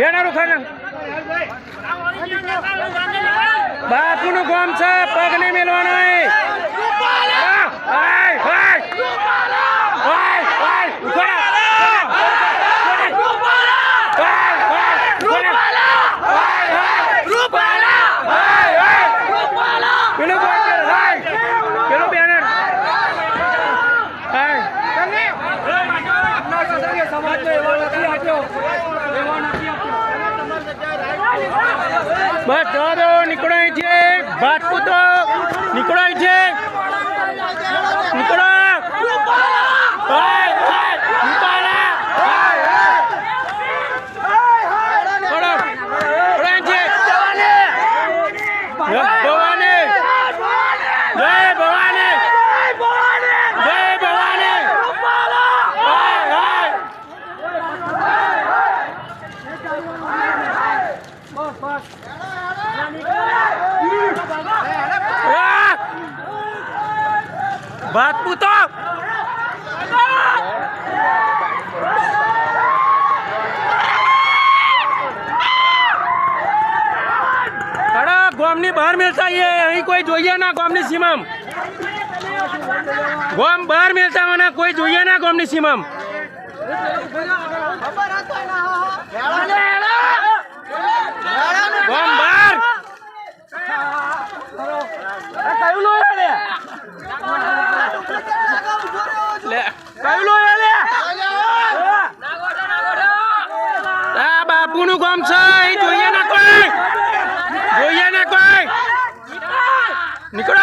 બેનારું ખાને બાપુનું ગામ છે પગ નહીં મેળવાનો સમાજ નો એવો નથી બસ જવા દો નીકળો છે નીકળો અહીંથી નીકળો હાય, નીકળો. હાય, હાય. આ! ભાજપૂતો અરે ગોમની બહાર મેલતા આઈએ. અહીં કોઈ જોઈએ ના ગોમની સીમામ. ગોમ બહાર મેલતા મને કોઈ જોઈએ ના ગોમની સીમામ ગોમ બહાર કયું લો લે લે કયું લો લે આ બાપુનું ગામ છે અહીં જોઈએ ના કોઈ જોઈએ ના કોઈ નીકળો